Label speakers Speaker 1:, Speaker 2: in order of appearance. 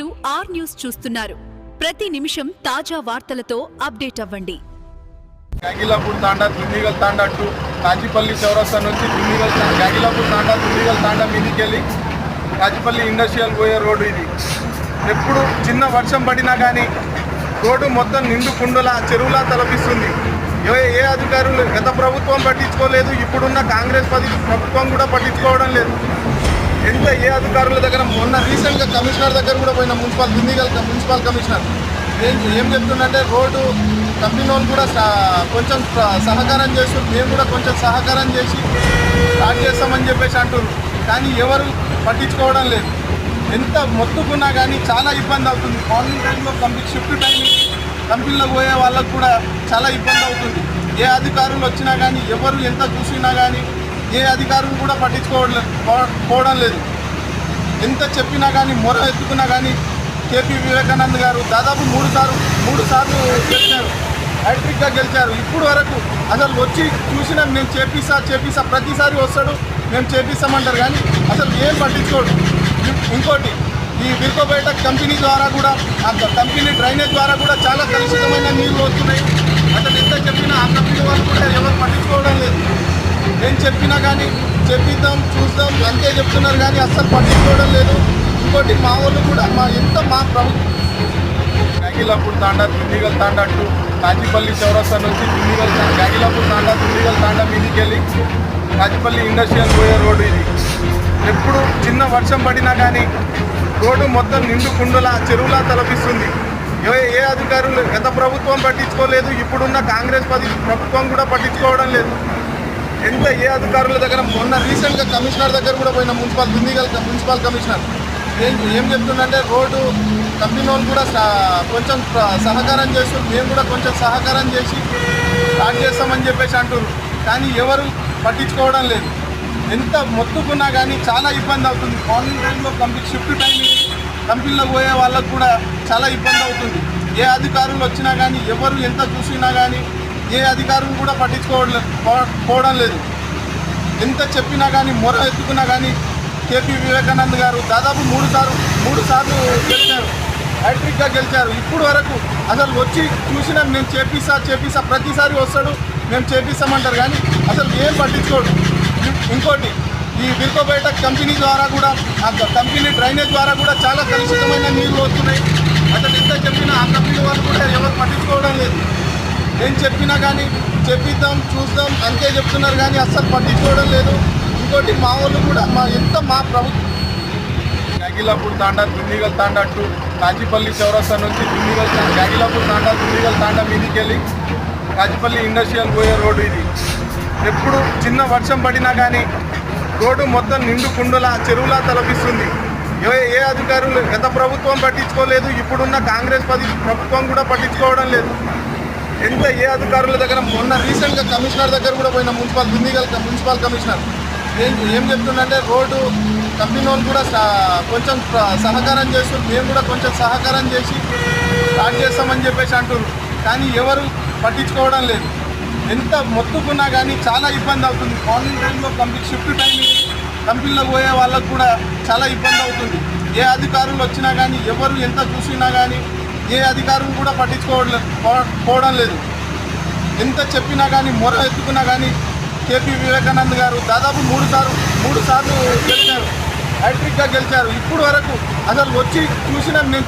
Speaker 1: మీరు are news చూస్తున్నారు. ప్రతి నిమిషం తాజా వార్తలతో అప్డేట్ అవ్వండి.
Speaker 2: గాగిలాపూర్ తాండా దుండిగల్ తాండా టు కాజీపల్లి చౌరస్తా నుంచి దుండిగల్ గాగిలాపూర్ తాండా దుండిగల్ తాండా మీదికి వెళ్ళి కాజీపల్లి ఇండస్ట్రియల్ పోయే రోడ్డు ఇది. ఎప్పుడు చిన్న వర్షం పడినా కానీ రోడ్డు మొత్తం నిండు కుండలా చెరువులా తలపిస్తుంది. ఏ ఏ అధికారులు గత ప్రభుత్వం పట్టించుకోలేదు ఇప్పుడున్న కాంగ్రెస్ పది ప్రభుత్వం కూడా పట్టించుకోవడం లేదు. ఎంత ఏ అధికారుల దగ్గర మొన్న రీసెంట్గా కమిషనర్ దగ్గర కూడా పోయిన మున్సిపల్ దుందిగల్ మున్సిపల్ కమిషనర్. ఏం ఏం చెప్తుందంటే రోడ్డు కంపెనీ కూడా కొంచెం సహకారం చేస్తూ మేము కూడా కొంచెం సహకారం చేసి స్టార్ట్ చేస్తామని చెప్పేసి అంటున్నారు కానీ ఎవరు పట్టించుకోవడం లేదు. ఎంత మొత్తుకున్నా కానీ చాలా ఇబ్బంది అవుతుంది. మార్నింగ్ టైంలో కంపెనీ షిఫ్ట్ టైం కంపెనీలో పోయే వాళ్ళకు కూడా చాలా ఇబ్బంది అవుతుంది. ఏ అధికారులు వచ్చినా కానీ ఎవరు ఎంత చూసినా కానీ ఏ అధికారులు కూడా పట్టించుకోవడం పోవడం లేదు. ఎంత చెప్పినా కానీ మొర ఎత్తుకున్నా కానీ కేపీ వివేకానంద్ గారు దాదాపు మూడు సార్లు మూడు సార్లు గెలిచారు. హ్యాట్రిక్గా గెలిచారు. ఇప్పుడు వరకు అసలు వచ్చి చూసినా మేము చేపిస్తా చేపిస్తా ప్రతిసారి వస్తాడు మేము చేపిస్తామంటారు కానీ అసలు ఏం పట్టించుకోడు. ఇంకోటి ఈ విరుకోపేట కంపెనీ ద్వారా కూడా ఆ కంపెనీ డ్రైనేజ్ ద్వారా కూడా చాలా కలుషితమైన నీళ్ళు వస్తున్నాయి. అసలు ఎంత చెప్పినా ఆ కంపెనీ వాళ్ళు కూడా ఎవరు పట్టించుకోవడం లేదు ఏం చెప్పినా కానీ చెప్పిద్దాం చూద్దాం అంతే చెప్తున్నారు కానీ అస్సలు పట్టించుకోవడం లేదు. ఇంకోటి మా వాళ్ళు కూడా మా ఎంత మా ప్రభుత్వం గాగిలాపూర్ తాండా దుండిగల్ తాండా అంటూ కాజీపల్లి చౌరస్తా నుంచి దుండిగల్ గాగిలాపూర్ తాండా దుండిగల్ తాండా మీదికి వెళ్ళి కాజీపల్లి ఇండస్ట్రియల్ పోయే రోడ్డు ఇది. ఎప్పుడు చిన్న వర్షం పడినా కానీ రోడ్డు మొత్తం నిండు కుండులా చెరువులా తలపిస్తుంది. ఏ ఏ అధికారులు గత ప్రభుత్వం పట్టించుకోలేదు ఇప్పుడున్న కాంగ్రెస్ పది ప్రభుత్వం కూడా పట్టించుకోవడం లేదు. ఎంత ఏ అధికారుల దగ్గర? మొన్న రీసెంట్గా కమిషనర్ దగ్గర కూడా పోయిన మున్సిపల్ దుండిగల్ మున్సిపల్ కమిషనర్. ఏం ఏం చెప్తుందంటే రోడ్డు కంపెనీ వాళ్ళు కూడా కొంచెం సహకారం చేస్తూ మేము కూడా కొంచెం సహకారం చేసి స్టార్ట్ చేస్తామని చెప్పేసి అంటున్నారు కానీ ఎవరు పట్టించుకోవడం లేదు. ఎంత మొత్తుకున్నా కానీ చాలా ఇబ్బంది అవుతుంది. మార్నింగ్ టైంలో కంపెనీ షిఫ్ట్ టైం కంపెనీలో పోయే వాళ్ళకు కూడా చాలా ఇబ్బంది అవుతుంది. ఏ అధికారులు వచ్చినా కానీ ఎవరు ఎంత చూసినా కానీ ఏ అధికారులు కూడా పట్టించుకోవడం పోవడం లేదు. ఎంత చెప్పినా కానీ మొర ఎత్తుకున్నా కానీ కేపీ వివేకానంద్ గారు దాదాపు మూడు సార్లు మూడు సార్లు గెలిచారు. హ్యాట్రిక్గా గెలిచారు. ఇప్పుడు వరకు అసలు వచ్చి చూసినా మేము చేపిస్తా చేపిస్తా ప్రతిసారి వస్తాడు మేము చేపిస్తామంటారు కానీ అసలు ఏం పట్టించుకోడు. ఇంకోటి ఈ విరుకోపేట కంపెనీ ద్వారా కూడా ఆ కంపెనీ డ్రైనేజ్ ద్వారా కూడా చాలా కలుషితమైన నీళ్ళు వస్తున్నాయి. అసలు ఎంత చెప్పినా ఆ కంపెనీ వాళ్ళు కూడా ఎవరు పట్టించుకోవడం లేదు. ఏం చెప్పినా కానీ చెప్పిద్దాం చూద్దాం అంతే చెప్తున్నారు కానీ అస్సలు పట్టించుకోవడం లేదు. ఇంకోటి మా వాళ్ళు కూడా మా ఎంత మా ప్రభుత్వం గాగిలాపూర్ తాండా దుండిగల్ తాండా టు కాజీపల్లి చౌరస్తా నుంచి దుండిగల్ తా- గాగిలాపూర్ తాండా దుండిగల్ తాండా మీదికి వెళ్ళి కాజీపల్లి ఇండస్ట్రియల్ పోయే రోడ్డు ఇది. ఎప్పుడు చిన్న వర్షం పడినా కానీ రోడ్డు మొత్తం నిండు కుండులా చెరువులా తలపిస్తుంది. ఏ ఏ అధికారులు గత ప్రభుత్వం పట్టించుకోలేదు ఇప్పుడున్న కాంగ్రెస్ పది ప్రభుత్వం కూడా పట్టించుకోవడం లేదు. ఎంత ఏ అధికారుల దగ్గర? మొన్న రీసెంట్గా కమిషనర్ దగ్గర కూడా పోయిన మున్సిపల్ దుండిగల్ మున్సిపల్ కమిషనర్. ఏం ఏం చెప్తుందంటే రోడ్డు కంపెనీ వాళ్ళు కూడా కొంచెం సహకారం చేస్తూ మేము కూడా కొంచెం సహకారం చేసి స్టార్ట్ చేస్తామని చెప్పేసి అంటున్నారు కానీ ఎవరు పట్టించుకోవడం లేదు. ఎంత మొత్తుకున్నా కానీ చాలా ఇబ్బంది అవుతుంది. మార్నింగ్ టైంలో కంపెనీ షిఫ్ట్ టైం కంపెనీలో పోయే వాళ్ళకు కూడా చాలా ఇబ్బంది అవుతుంది. ఏ అధికారులు వచ్చినా కానీ ఎవరు ఎంత చూసినా కానీ ఏ అధికారులు కూడా పట్టించుకోవడం పో- పోవడం లేదు. ఎంత చెప్పినా కానీ మొర ఎత్తుకున్నా కానీ కేపీ వివేకానంద్ గారు దాదాపు మూడు సార్లు మూడు సార్లు గెలిచారు. హ్యాట్రిక్గా గెలిచారు. ఇప్పుడు వరకు అసలు వచ్చి చూసినా నేను